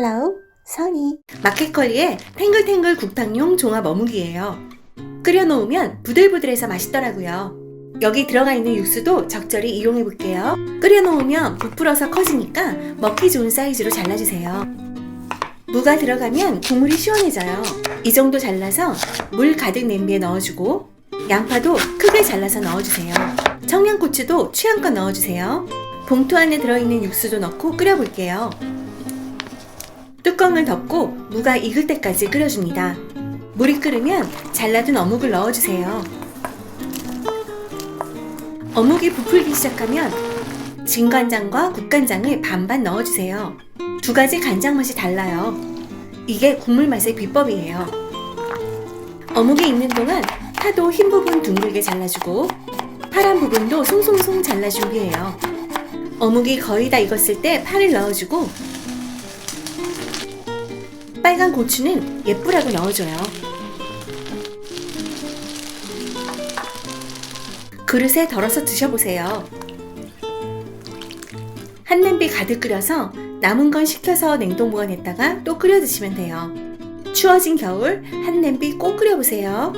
Hello, 선이. 마켓컬리의 탱글탱글 국탕용 종합 어묵이에요. 끓여놓으면 부들부들해서 맛있더라고요. 여기 들어가 있는 육수도 적절히 이용해 볼게요. 끓여놓으면 부풀어서 커지니까 먹기 좋은 사이즈로 잘라주세요. 무가 들어가면 국물이 시원해져요. 이 정도 잘라서 물 가득 냄비에 넣어주고 양파도 크게 잘라서 넣어주세요. 청양고추도 취향껏 넣어주세요. 봉투 안에 들어있는 육수도 넣고 끓여볼게요. 뚜껑을 덮고 무가 익을 때까지 끓여줍니다. 물이 끓으면 잘라둔 어묵을 넣어주세요. 어묵이 부풀기 시작하면 진간장과 국간장을 반반 넣어주세요. 두 가지 간장 맛이 달라요. 이게 국물 맛의 비법이에요. 어묵이 익는 동안 파도 흰 부분 둥글게 잘라주고 파란 부분도 송송송 잘라 준비해요. 어묵이 거의 다 익었을 때 파를 넣어주고 빨간 고추는 예쁘라고 넣어줘요. 그릇에 덜어서 드셔보세요. 한 냄비 가득 끓여서 남은 건 식혀서 냉동 보관했다가 또 끓여 드시면 돼요. 추워진 겨울 한 냄비 꼭 끓여보세요.